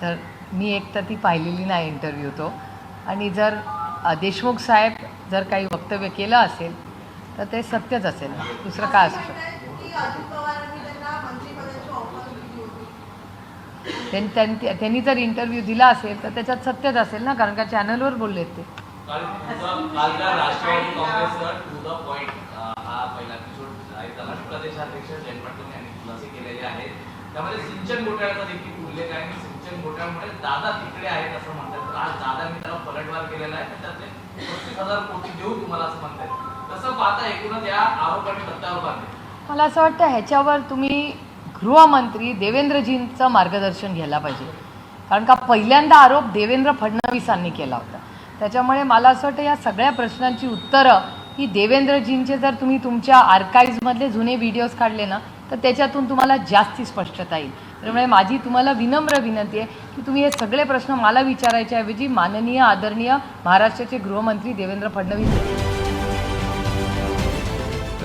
तर मी एक तर ती पाहिलेली नाही इंटरव्ह्यू तो. आणि जर देशमुख साहेब जर काही वक्तव्य केलं असेल तर ते सत्यच असेल. दुसरं काय असू शकतं? की त्यांनी जर इंटरव्ह्यू दिला असेल तर त्याच्यात सत्यच असेल ना? कारण का चॅनलवर बोलले ते. त्यामध्ये सिंचन घोटाळ्याचा देखील उल्लेख आहे. की मोठ्या घोटाळ्यामुळे दादा तिकडे आहेत असं म्हणतात. तर आज दादांनी त्याला पलटवार केलेला आहे त्यातले पस्तीस हजार कोटी देऊ तुम्हाला असं म्हणतात. तसं पाहता एकूणच या आरोपांनी पत्त्यावर बांधले. मला असं वाटतं ह्याच्यावर तुम्ही गृहमंत्री देवेंद्रजींचं मार्गदर्शन घ्यायला पाहिजे. कारण का पहिल्यांदा आरोप देवेंद्र फडणवीसांनी केला होता. त्याच्यामुळे मला असं वाटतं या सगळ्या प्रश्नांची उत्तरं ही देवेंद्रजींचे. जर तुम्ही तुमच्या आर्काईव्जमधले जुने व्हिडिओज काढले ना तर त्याच्यातून तुम्हाला जास्ती स्पष्टता येईल. त्यामुळे माझी तुम्हाला विनम्र विनंती आहे की तुम्ही हे सगळे प्रश्न मला विचारायच्या ऐवजी माननीय आदरणीय महाराष्ट्राचे गृहमंत्री देवेंद्र फडणवीस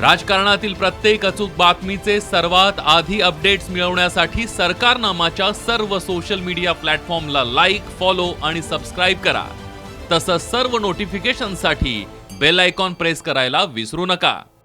राजकारणातील प्रत्येक अचूक बातमीचे सर्वात आधी अपडेट्स मिळवण्यासाठी सरकारनामाच्या सर्व सोशल मीडिया प्लॅटफॉर्मला लाईक फॉलो आणि सबस्क्राईब करा. तसंच सर्व नोटिफिकेशनसाठी बेल आयकॉन प्रेस करायला विसरू नका.